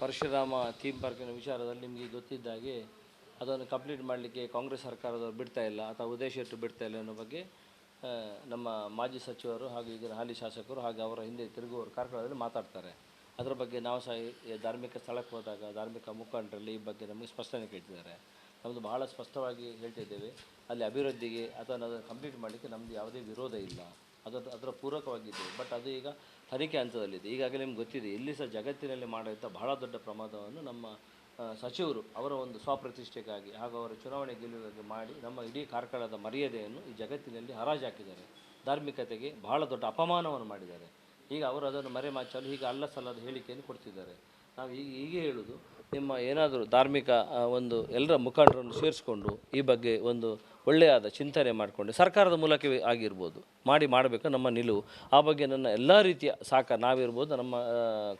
Parashurama theme ಪಾರ್ಕಿನ ವಿಚಾರದಲ್ಲಿ ನಿಮಗೆ ಗೊತ್ತಿದ್ದ ಹಾಗೆ ಅದನ್ನು ಕಂಪ್ಲೀಟ್ ಮಾಡಲಿಕ್ಕೆ ಕಾಂಗ್ರೆಸ್ ಸರ್ಕಾರದವರು ಬಿಡ್ತಾ ಇಲ್ಲ, ಅಥವಾ ಉದ್ದೇಶ ಇಟ್ಟು ಬಿಡ್ತಾ ಇಲ್ಲ ಅನ್ನೋ ಬಗ್ಗೆ ನಮ್ಮ ಮಾಜಿ ಸಚಿವರು ಹಾಗೂ ಈಗಿನ ಹಾಲಿ ಶಾಸಕರು ಹಾಗೂ ಅವರ ಹಿಂದೆ ತಿರುಗುವವರು ಕಾರ್ಕಳದಲ್ಲಿ ಮಾತಾಡ್ತಾರೆ. ಅದರ ಬಗ್ಗೆ ನಾವು ಸಹ ಧಾರ್ಮಿಕ ಸ್ಥಳಕ್ಕೆ ಹೋದಾಗ ಧಾರ್ಮಿಕ ಮುಖಂಡರಲ್ಲಿ ಈ ಬಗ್ಗೆ ನಮಗೆ ಸ್ಪಷ್ಟನೆ ಕೇಳ್ತಿದ್ದಾರೆ. ನಮ್ಮದು ಬಹಳ ಸ್ಪಷ್ಟವಾಗಿ ಹೇಳ್ತಿದ್ದೇವೆ ಅಲ್ಲಿ ಅಭಿವೃದ್ಧಿಗೆ ಅಥವಾ ಅದನ್ನು ಕಂಪ್ಲೀಟ್ ಮಾಡಲಿಕ್ಕೆ ನಮ್ಮದು ಯಾವುದೇ ವಿರೋಧ ಇಲ್ಲ. ಅದರ ಅದರ ಪೂರಕವಾಗಿದೆ ಬಟ್ ಅದು ಈಗ ಹರಿಕೆ ಹಂತದಲ್ಲಿದೆ ಈಗಾಗಲೇ ನಿಮ್ಗೆ ಗೊತ್ತಿದೆ, ಇಲ್ಲಿ ಸಹ ಜಗತ್ತಿನಲ್ಲಿ ಮಾಡಿದಂಥ ಬಹಳ ದೊಡ್ಡ ಪ್ರಮಾದವನ್ನು ನಮ್ಮ ಸಚಿವರು ಅವರ ಒಂದು ಸ್ವಪ್ರತಿಷ್ಠೆಗಾಗಿ ಹಾಗೂ ಅವರ ಚುನಾವಣೆ ಗೆಲುವಿಗಾಗಿ ಮಾಡಿ ನಮ್ಮ ಇಡೀ ಕಾರ್ಕಳದ ಮರ್ಯಾದೆಯನ್ನು ಈ ಜಗತ್ತಿನಲ್ಲಿ ಹರಾಜು ಹಾಕಿದ್ದಾರೆ ಧಾರ್ಮಿಕತೆಗೆ ಬಹಳ ದೊಡ್ಡ ಅಪಮಾನವನ್ನು ಮಾಡಿದ್ದಾರೆ. ಈಗ ಅವರು ಅದನ್ನು ಮರೆಮಾಚಲು ಹೀಗೆ ಅಲ್ಲ ಸಲ್ಲದ ಹೇಳಿಕೆಯನ್ನು ಕೊಡ್ತಿದ್ದಾರೆ. ನಾವು ಈಗ ಹೀಗೆ ಹೇಳುವುದು ನಿಮ್ಮ ಏನಾದರೂ ಧಾರ್ಮಿಕ ಒಂದು ಎಲ್ಲರ ಮುಖಂಡರನ್ನು ಸೇರಿಸ್ಕೊಂಡು ಈ ಬಗ್ಗೆ ಒಂದು ಒಳ್ಳೆಯಾದ ಚಿಂತನೆ ಮಾಡಿಕೊಂಡು ಸರ್ಕಾರದ ಮೂಲಕವೇ ಆಗಿರ್ಬೋದು, ಮಾಡಿ ಮಾಡಬೇಕು ನಮ್ಮ ನಿಲುವು. ಆ ಬಗ್ಗೆ ನನ್ನ ಎಲ್ಲ ರೀತಿಯ ಸಾಕ ನಾವಿರ್ಬೋದು, ನಮ್ಮ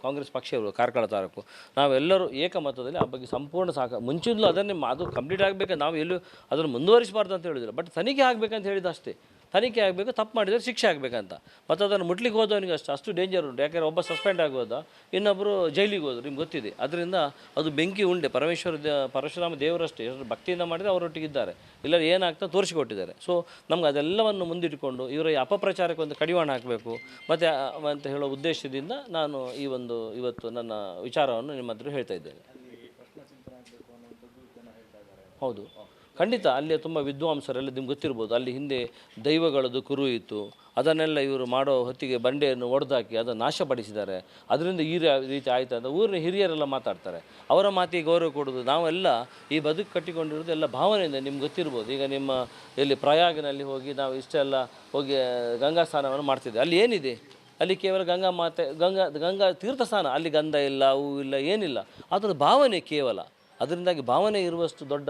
ಕಾಂಗ್ರೆಸ್ ಪಕ್ಷ ಇರ್ಬೋದು ಕಾರ್ಕಳ ತಾರಕು ನಾವೆಲ್ಲರೂ ಏಕಮತದಲ್ಲಿ ಆ ಬಗ್ಗೆ ಸಂಪೂರ್ಣ ಸಾಕ. ಮುಂಚಿನಲ್ಲೂ ಅದನ್ನೇ ಅದು ಕಂಪ್ಲೀಟ್ ಆಗಬೇಕು, ನಾವು ಎಲ್ಲೂ ಅದನ್ನು ಮುಂದುವರಿಸಬಾರ್ದು ಅಂತ ಹೇಳಿದ್ರು. ಬಟ್ ತನಿಖೆ ಆಗಬೇಕಂತ ಹೇಳಿದ್ದು ಅಷ್ಟೇ. ತನಿಖೆ ಆಗಬೇಕು ತಪ್ಪು ಮಾಡಿದರೆ ಶಿಕ್ಷೆ ಆಗಬೇಕಂತ. ಮತ್ತು ಅದನ್ನು ಮುಟ್ಲಿಕ್ಕೆ ಹೋದವನಿಗೆ ಅಷ್ಟು ಅಷ್ಟು ಡೇಂಜರ್ ಉಂಟು. ಯಾಕೆಂದರೆ ಒಬ್ಬ ಸಸ್ಪೆಂಡ್ ಆಗೋದ ಇನ್ನೊಬ್ಬರು ಜೈಲಿಗೆ ಹೋದ್ರು ನಿಮ್ಗೆ ಗೊತ್ತಿದೆ. ಅದರಿಂದ ಅದು ಬೆಂಕಿ ಉಂಡೆ. ಪರಮೇಶ್ವರ ದೇ- ಪರಶುರಾಮ ದೇವರಷ್ಟೇ ಎಷ್ಟು ಭಕ್ತಿಯಿಂದ ಮಾಡಿದರೆ ಅವರೊಟ್ಟಿಗಿದ್ದಾರೆ. ಇಲ್ಲ ಏನಾಗ್ತಾ ತೋರಿಸಿಕೊಟ್ಟಿದ್ದಾರೆ. ಸೊ ನಮ್ಗೆ ಅದೆಲ್ಲವನ್ನು ಮುಂದಿಟ್ಟುಕೊಂಡು ಇವರ ಈ ಅಪಪ್ರಚಾರಕ್ಕೆ ಒಂದು ಕಡಿವಾಣ ಹಾಕಬೇಕು. ಮತ್ತು ಅಂತ ಹೇಳೋ ಉದ್ದೇಶದಿಂದ ನಾನು ಈ ಒಂದು ಇವತ್ತು ನನ್ನ ವಿಚಾರವನ್ನು ನಿಮ್ಮ ಹತ್ರ ಹೇಳ್ತಾ ಇದ್ದೇನೆ. ಹೌದು. ಖಂಡಿತ ಅಲ್ಲಿ ತುಂಬ ವಿದ್ವಾಂಸರೆಲ್ಲ ನಿಮ್ಗೆ ಗೊತ್ತಿರ್ಬೋದು. ಅಲ್ಲಿ ಹಿಂದೆ ದೈವಗಳದ್ದು ಕುರು ಇತ್ತು. ಅದನ್ನೆಲ್ಲ ಇವರು ಮಾಡೋ ಹೊತ್ತಿಗೆ ಬಂಡೆಯನ್ನು ಒಡೆದಾಕಿ ಅದನ್ನು ನಾಶಪಡಿಸಿದ್ದಾರೆ. ಅದರಿಂದ ಈ ರೀತಿ ಆಯಿತು ಅಂತ ಊರಿನ ಹಿರಿಯರೆಲ್ಲ ಮಾತಾಡ್ತಾರೆ. ಅವರ ಮಾತಿಗೆ ಗೌರವ ಕೊಡೋದು ನಾವೆಲ್ಲ ಈ ಬದುಕು ಕಟ್ಟಿಕೊಂಡಿರೋದು ಎಲ್ಲ ಭಾವನೆಯಿಂದ ನಿಮ್ಗೆ ಗೊತ್ತಿರ್ಬೋದು. ಈಗ ನಿಮ್ಮ ಇಲ್ಲಿ ಪ್ರಯಾಗನಲ್ಲಿ ಹೋಗಿ ನಾವು ಇಷ್ಟೆಲ್ಲ ಹೋಗಿ ಗಂಗಾ ಸ್ನಾನವನ್ನು ಮಾಡ್ತಿದ್ದೆ. ಅಲ್ಲಿ ಏನಿದೆ? ಅಲ್ಲಿ ಕೇವಲ ಗಂಗಾ ಮಾತೆ, ಗಂಗಾ ಗಂಗಾ ತೀರ್ಥ ಸ್ನಾನ. ಅಲ್ಲಿ ಗಂಧ ಇಲ್ಲ ಹೂ ಇಲ್ಲ, ಏನಿಲ್ಲ. ಅದರ ಭಾವನೆ ಕೇವಲ. ಅದರಿಂದಾಗಿ ಭಾವನೆ ಇರುವಷ್ಟು ದೊಡ್ಡ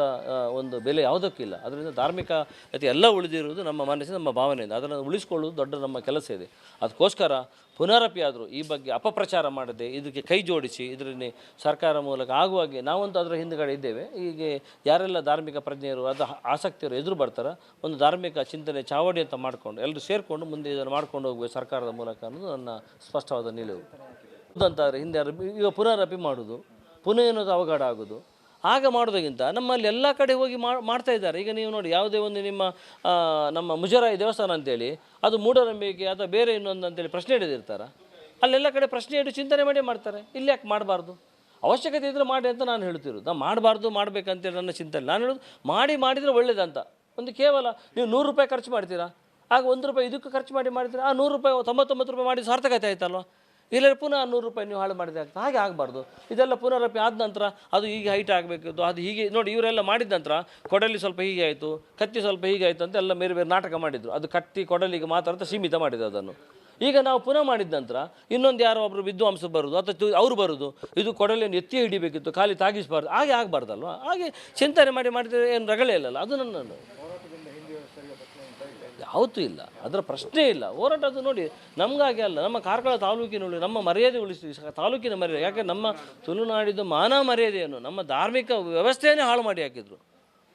ಒಂದು ಬೆಲೆ ಯಾವುದಕ್ಕಿಲ್ಲ. ಅದರಿಂದ ಧಾರ್ಮಿಕ ಅತಿ ಎಲ್ಲ ಉಳಿದಿರುವುದು ನಮ್ಮ ಮನಸ್ಸಿನ ನಮ್ಮ ಭಾವನೆಯಿಂದ. ಅದನ್ನು ಉಳಿಸ್ಕೊಳ್ಳೋದು ದೊಡ್ಡ ನಮ್ಮ ಕೆಲಸ ಇದೆ. ಅದಕ್ಕೋಸ್ಕರ ಪುನರಪಿ ಆದರೂ ಈ ಬಗ್ಗೆ ಅಪಪ್ರಚಾರ ಮಾಡದೆ ಇದಕ್ಕೆ ಕೈ ಜೋಡಿಸಿ ಇದರಲ್ಲಿ ಸರ್ಕಾರ ಮೂಲಕ ಆಗುವಾಗೆ ನಾವಂತೂ ಅದರ ಹಿಂದುಗಡೆ ಇದ್ದೇವೆ. ಹೀಗೆ ಯಾರೆಲ್ಲ ಧಾರ್ಮಿಕ ಪ್ರಜ್ಞೆಯರು, ಅದು ಆಸಕ್ತಿಯರು ಎದುರು ಬರ್ತಾರೋ ಒಂದು ಧಾರ್ಮಿಕ ಚಿಂತನೆ ಚಾವಡಿ ಅಂತ ಮಾಡಿಕೊಂಡು ಎಲ್ಲರೂ ಸೇರಿಕೊಂಡು ಮುಂದೆ ಇದನ್ನು ಮಾಡ್ಕೊಂಡು ಹೋಗುವ ಸರ್ಕಾರದ ಮೂಲಕ ಅನ್ನೋದು ನನ್ನ ಸ್ಪಷ್ಟವಾದ ನಿಲುವು. ಅಂತಾರೆ ಹಿಂದೆ ಈಗ ಪುನರಪಿ ಮಾಡೋದು ಪುನಃ ಏನಾದ್ರು ಅವಘಡ ಆಗೋದು ಆಗ ಮಾಡೋದಕ್ಕಿಂತ ನಮ್ಮಲ್ಲಿ ಎಲ್ಲ ಕಡೆ ಹೋಗಿ ಮಾಡ್ತಾ ಇದ್ದಾರೆ. ಈಗ ನೀವು ನೋಡಿ, ಯಾವುದೇ ಒಂದು ನಿಮ್ಮ ನಮ್ಮ ಮುಜರಾಯಿ ದೇವಸ್ಥಾನ ಅಂತೇಳಿ, ಅದು ಮೂಢನಂಬಿಕೆ ಅಥವಾ ಬೇರೆ ಇನ್ನೊಂದು ಅಂತೇಳಿ ಪ್ರಶ್ನೆ ಹಿಡಿದಿರ್ತಾರೆ. ಅಲ್ಲೆಲ್ಲ ಕಡೆ ಪ್ರಶ್ನೆ ಇಟ್ಟು ಚಿಂತನೆ ಮಾಡಿ ಮಾಡ್ತಾರೆ. ಇಲ್ಲಿ ಯಾಕೆ ಮಾಡಬಾರ್ದು? ಅವಶ್ಯಕತೆ ಇದ್ದರೆ ಮಾಡಿ ಅಂತ ನಾನು ಹೇಳ್ತಿರೋದು. ನಾನು ಮಾಡಬಾರ್ದು, ಮಾಡಬೇಕಂತೇಳಿ ನನ್ನ ಚಿಂತನೆ. ನಾನು ಹೇಳೋದು, ಮಾಡಿ ಮಾಡಿದರೆ ಒಳ್ಳೇದಂತ. ಒಂದು ಕೇವಲ ನೀವು ನೂರು ರೂಪಾಯಿ ಖರ್ಚು ಮಾಡ್ತೀರಾ? ಆಗ ಒಂದು ರೂಪಾಯಿ ಇದಕ್ಕೆ ಖರ್ಚು ಮಾಡಿ ಮಾಡಿದ್ರೆ, ಆ ನೂರು ರೂಪಾಯಿ ತೊಂಬತ್ತೊಂಬತ್ತು ರೂಪಾಯಿ ಮಾಡಿ ಸಾರ್ಥಕತೆ ಆಯ್ತಲ್ವ? ಇಲ್ಲ ಪುನಃ ನೂರು ರೂಪಾಯಿ ನೀವು ಹಾಳು ಮಾಡಿದೆ ಆಗ್ತದೆ. ಹಾಗೆ ಆಗಬಾರ್ದು. ಇದೆಲ್ಲ ಪುನರಪಿ ಆದ ನಂತರ ಅದು ಹೀಗೆ ಹೈಟ್ ಆಗಬೇಕಿತ್ತು, ಅದು ಹೀಗೆ, ನೋಡಿ ಇವರೆಲ್ಲ ಮಾಡಿದ ನಂತರ ಕೊಡಲಿ ಸ್ವಲ್ಪ ಹೀಗೆ ಆಯಿತು, ಕತ್ತಿ ಸ್ವಲ್ಪ ಹೀಗೆ ಆಯಿತು ಅಂತ ಎಲ್ಲ ಬೇರೆ ಬೇರೆ ನಾಟಕ ಮಾಡಿದರು. ಅದು ಕತ್ತಿ ಕೊಡಲಿಗೆ ಮಾತ್ರ ಅಂತ ಸೀಮಿತ ಮಾಡಿದ್ರು ಅದನ್ನು. ಈಗ ನಾವು ಪುನಃ ಮಾಡಿದ ನಂತರ ಇನ್ನೊಂದು ಯಾರೋ ಒಬ್ಬರು ವಿದ್ವಾಂಸ ಬರೋದು, ಅಥವಾ ಅವರು ಬರೋದು, ಇದು ಕೊಡಲಿಯನ್ನು ಎತ್ತಿ ಹಿಡಿಬೇಕಿತ್ತು, ಖಾಲಿ ತಾಗಿಸಬಾರ್ದು, ಹಾಗೆ ಆಗಬಾರ್ದಲ್ವ? ಹಾಗೆ ಚಿಂತನೆ ಮಾಡಿ ಮಾಡಿದರೆ ಏನು ರಗಳೆ ಇಲ್ಲಲ್ಲ, ಅದು ನನ್ನ ಯಾವತ್ತೂ ಇಲ್ಲ. ಅದರ ಪ್ರಶ್ನೆ ಇಲ್ಲ. ಹೋರಾಟ ಅದು ನೋಡಿ, ನಮಗಾಗಿ ಅಲ್ಲ. ನಮ್ಮ ಕಾರ್ಕಳ ತಾಲೂಕಿನಲ್ಲಿ ನಮ್ಮ ಮರ್ಯಾದೆ ಉಳಿಸಿ ತಾಲೂಕಿನ ಮರ್ಯಾದೆ. ಯಾಕೆ ನಮ್ಮ ತುಳುನಾಡಿದ್ದು ಮಾನ ಮರ್ಯಾದೆಯನ್ನು ನಮ್ಮ ಧಾರ್ಮಿಕ ವ್ಯವಸ್ಥೆಯನ್ನೇ ಹಾಳು ಮಾಡಿ ಹಾಕಿದ್ರು.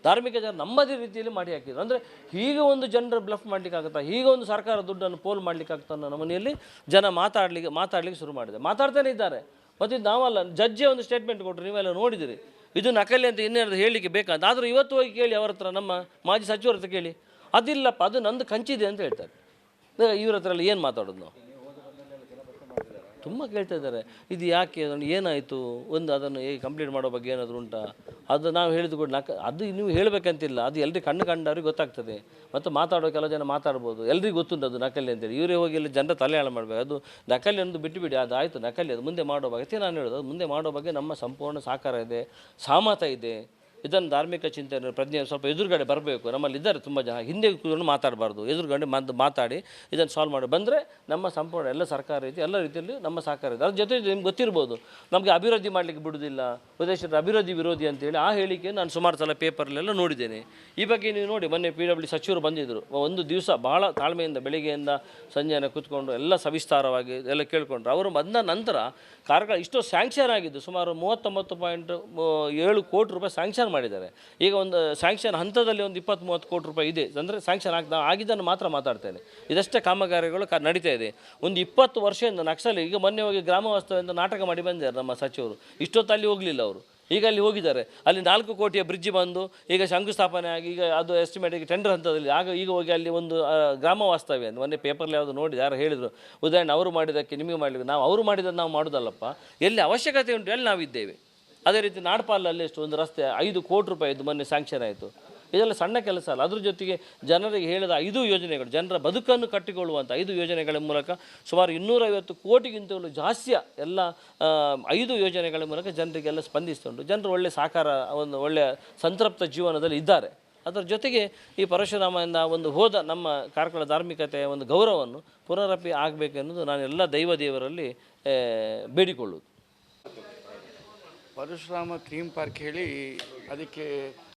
ಧಾರ್ಮಿಕ ಜನ ನಮ್ಮದೇ ರೀತಿಯಲ್ಲಿ ಮಾಡಿ ಹಾಕಿದ್ರು. ಅಂದರೆ ಹೀಗೆ ಒಂದು ಜನರ ಬ್ಲಫ್ ಮಾಡಲಿಕ್ಕಾಗುತ್ತಾ? ಹೀಗೆ ಒಂದು ಸರ್ಕಾರ ದುಡ್ಡನ್ನು ಪೋಲ್ ಮಾಡಲಿಕ್ಕಾಗುತ್ತಾ ಅನ್ನೋ ನಮ್ಮನೆಯಲ್ಲಿ ಜನ ಮಾತಾಡಲಿಕ್ಕೆ ಮಾತಾಡಲಿಕ್ಕೆ ಶುರು ಮಾಡಿದೆ ಮಾತಾಡ್ತಾನೆ ಇದ್ದಾರೆ. ಮತ್ತು ಇದು ನಾವಲ್ಲ, ಜಡ್ಜೆ ಒಂದು ಸ್ಟೇಟ್ಮೆಂಟ್ ಕೊಟ್ಟರು ನೀವೆಲ್ಲ ನೋಡಿದಿರಿ. ಇದು ನಕಲಿ ಅಂತ ಇನ್ನೇನಾದ್ರು ಹೇಳಲಿಕ್ಕೆ ಬೇಕಂತ ಆದರೂ ಇವತ್ತು ಹೋಗಿ ಕೇಳಿ ಅವರ ಹತ್ರ ನಮ್ಮ ಮಾಜಿ ಸಚಿವರ ಹತ್ರ ಕೇಳಿ. ಅದಿಲ್ಲಪ್ಪ, ಅದು ನಂದು ಕಂಚಿದೆ ಅಂತ ಹೇಳ್ತಾರೆ. ಇವ್ರ ಹತ್ರ ಏನು ಮಾತಾಡೋದು ನಾವು ತುಂಬ ಕೇಳ್ತಾ ಇದ್ದಾರೆ. ಇದು ಯಾಕೆ, ಅದನ್ನು ಏನಾಯಿತು? ಒಂದು ಅದನ್ನು ಹೇಗೆ ಕಂಪ್ಲೀಟ್ ಮಾಡೋ ಬಗ್ಗೆ ಏನಾದರೂ ಉಂಟಾ? ಅದು ನಾವು ಹೇಳಿದ ಕೂಡ ನಾಲ್ಕು ಅದು ನೀವು ಹೇಳಬೇಕಂತಿಲ್ಲ. ಅದು ಎಲ್ರಿಗೆ ಕಣ್ಣು ಕಂಡವ್ರಿಗೆ ಗೊತ್ತಾಗ್ತದೆ. ಮತ್ತು ಮಾತಾಡೋ ಕೆಲವು ಜನ ಮಾತಾಡ್ಬೋದು. ಎಲ್ರಿಗೂ ಗೊತ್ತುಂಟು ಅದು ನಕಲಿ ಅಂತೇಳಿ ಇವರೇ ಹೋಗಿ ಇಲ್ಲಿ ಜನರ ತಲೆ ಮಾಡಬೇಕು. ಅದು ನಕಲಿ ಒಂದು ಬಿಟ್ಟು ಬಿಡಿ ಅದು ಆಯಿತು, ನಕಲಿ. ಅದು ಮುಂದೆ ಮಾಡೋ ಬಗ್ಗೆ ನಾನು ಹೇಳೋದು. ಅದು ಮುಂದೆ ಮಾಡೋ ಬಗ್ಗೆ ನಮ್ಮ ಸಂಪೂರ್ಣ ಸಹಕಾರ ಇದೆ. ಸಾಮತ ಇದೆ. ಇದನ್ನು ಧಾರ್ಮಿಕ ಚಿಂತನೆ ಪ್ರಜ್ಞೆ ಸ್ವಲ್ಪ ಎದುರುಗಡೆ ಬರಬೇಕು. ನಮ್ಮಲ್ಲಿ ಇದ್ದಾರೆ ತುಂಬ ಜನ. ಹಿಂದೆ ಕೂತ್ಕೊಂಡು ಮಾತಾಡಬಾರ್ದು. ಎದುರುಗಡೆ ಮಾತು ಮಾತಾಡಿ, ಇದನ್ನು ಸಾಲ್ವ್ ಮಾಡಿ. ಬಂದರೆ ನಮ್ಮ ಸಂಪೂರ್ಣ ಎಲ್ಲ ಸರ್ಕಾರ ರೀತಿ, ಎಲ್ಲ ರೀತಿಯಲ್ಲಿ ನಮ್ಮ ಸಹಕಾರ ಇದೆ. ಅದ್ರ ಜೊತೆ ನಿಮ್ಗೆ ಗೊತ್ತಿರ್ಬೋದು, ನಮಗೆ ಅಭಿವೃದ್ಧಿ ಮಾಡಲಿಕ್ಕೆ ಬಿಡುವುದಿಲ್ಲ ಉದ್ದೇಶದ ಅಭಿವೃದ್ಧಿ ವಿರೋಧಿ ಅಂತೇಳಿ ಆ ಹೇಳಿಕೆ ನಾನು ಸುಮಾರು ಸಲ ಪೇಪರ್ಲೆಲ್ಲ ನೋಡಿದ್ದೇನೆ. ಈ ಬಗ್ಗೆ ನೀವು ನೋಡಿ, ಮೊನ್ನೆ ಪಿ ಡಬ್ಲ್ಯೂ ಸಚಿವರು ಬಂದಿದ್ದರು ಒಂದು ದಿವಸ ಬಹಳ ತಾಳ್ಮೆಯಿಂದ, ಬೆಳಿಗ್ಗೆಯಿಂದ ಸಂಜೆನ ಕೂತ್ಕೊಂಡು ಎಲ್ಲ ಸವಿಸ್ತಾರವಾಗಿ ಎಲ್ಲ ಕೇಳಿಕೊಂಡ್ರು. ಅವರು ಬಂದ ನಂತರ ಕಾರ್ಯಕ್ರಮ ಇಷ್ಟು ಸ್ಯಾಂಕ್ಷನ್ ಆಗಿದ್ದು, ಸುಮಾರು ಮೂವತ್ತೊಂಬತ್ತು ಪಾಯಿಂಟ್ ಏಳು ಕೋಟಿ ರೂಪಾಯಿ ಸ್ಯಾಂಕ್ಷನ್ ಮಾಡಿದ್ದಾರೆ. ಈಗ ಒಂದು ಸ್ಯಾಂಕ್ಷನ್ ಹಂತದಲ್ಲಿ ಒಂದು ಇಪ್ಪತ್ತು ಮೂವತ್ತು ಕೋಟಿ ರೂಪಾಯಿ ಇದೆ. ಅಂದರೆ ಸ್ಯಾಂಕ್ಷನ್ ಆಗ್ತಾ ಆಗಿದ್ದನ್ನು ಮಾತ್ರ ಮಾತಾಡ್ತೇನೆ ಇದಷ್ಟೇ ಕಾಮಗಾರಿಗಳು ಕ ನಡೀತಾ ಇದೆ. ಒಂದು ಇಪ್ಪತ್ತು ವರ್ಷದಿಂದ ನಕ್ಸಲ್ ಈಗ ಮೊನ್ನೆ ಹೋಗಿ ಗ್ರಾಮ ವಾಸ್ತವ್ಯದಿಂದ ನಾಟಕ ಮಾಡಿ ಬಂದಿದ್ದಾರೆ ನಮ್ಮ ಸಚಿವರು. ಇಷ್ಟೊತ್ತು ಅಲ್ಲಿ ಹೋಗಲಿಲ್ಲ ಅವರು. ಈಗ ಅಲ್ಲಿ ಹೋಗಿದ್ದಾರೆ. ಅಲ್ಲಿ ನಾಲ್ಕು ಕೋಟಿಯ ಬ್ರಿಡ್ಜ್ ಬಂದು ಈಗ ಶಂಕುಸ್ಥಾಪನೆ ಆಗಿ ಈಗ ಅದು ಎಸ್ಟಿಮೇಟ್ ಟೆಂಡರ್ ಹಂತದಲ್ಲಿ ಆಗ ಈಗ ಹೋಗಿ ಅಲ್ಲಿ ಒಂದು ಗ್ರಾಮ ವಾಸ್ತವ್ಯ ಅಂತ ಮೊನ್ನೆ ಪೇಪರ್ಲಿ ಯಾವುದು ನೋಡಿ ಯಾರು ಹೇಳಿದರು. ಉದಾಹರಣೆ ಅವರು ಮಾಡಿದ್ದಕ್ಕೆ ನಿಮಗೆ ಮಾಡಲಿಕ್ಕೆ ನಾವು ಅವರು ಮಾಡಿದ್ದನ್ನು ನಾವು ಮಾಡೋದಲ್ಲಪ್ಪ ಎಲ್ಲಿ ಅವಶ್ಯಕತೆ ಉಂಟು ಎಲ್ಲಿ ನಾವಿದ್ದೇವೆ? ಅದೇ ರೀತಿ ನಾಡ್ಪಾಲಲ್ಲಿ ಎಷ್ಟು ಒಂದು ರಸ್ತೆ ಐದು ಕೋಟಿ ರೂಪಾಯಿದು ಮೊನ್ನೆ ಸ್ಯಾಂಕ್ಷನ್ ಆಯಿತು. ಇದೆಲ್ಲ ಸಣ್ಣ ಕೆಲಸ ಅಲ್ಲ. ಅದ್ರ ಜೊತೆಗೆ ಜನರಿಗೆ ಹೇಳಿದ ಐದು ಯೋಜನೆಗಳು, ಜನರ ಬದುಕನ್ನು ಕಟ್ಟಿಕೊಳ್ಳುವಂಥ ಐದು ಯೋಜನೆಗಳ ಮೂಲಕ ಸುಮಾರು ಇನ್ನೂರೈವತ್ತು ಕೋಟಿಗಿಂತಲೂ ಜಾಸ್ತಿಯ ಎಲ್ಲ ಐದು ಯೋಜನೆಗಳ ಮೂಲಕ ಜನರಿಗೆಲ್ಲ ಸ್ಪಂದಿಸ್ತುಂಟು ಜನರು ಒಳ್ಳೆಯ ಸಾಕಾರ, ಒಂದು ಒಳ್ಳೆಯ ಸಂತೃಪ್ತ ಜೀವನದಲ್ಲಿ ಇದ್ದಾರೆ. ಅದರ ಜೊತೆಗೆ ಈ ಪರಶುರಾಮದಿಂದ ಒಂದು ಹೋದ ನಮ್ಮ ಕಾರ್ಕಳ ಧಾರ್ಮಿಕತೆಯ ಒಂದು ಗೌರವವನ್ನು ಪುನರಪಿ ಆಗಬೇಕೆನ್ನುವುದು ನಾನು ಎಲ್ಲ ದೈವ ದೇವರಲ್ಲಿ ಬೇಡಿಕೊಳ್ಳುವುದು. ಪರಶುರಾಮ ಥೀಮ್ ಪಾರ್ಕ್ ಹೇಳಿ ಅದಕ್ಕೆ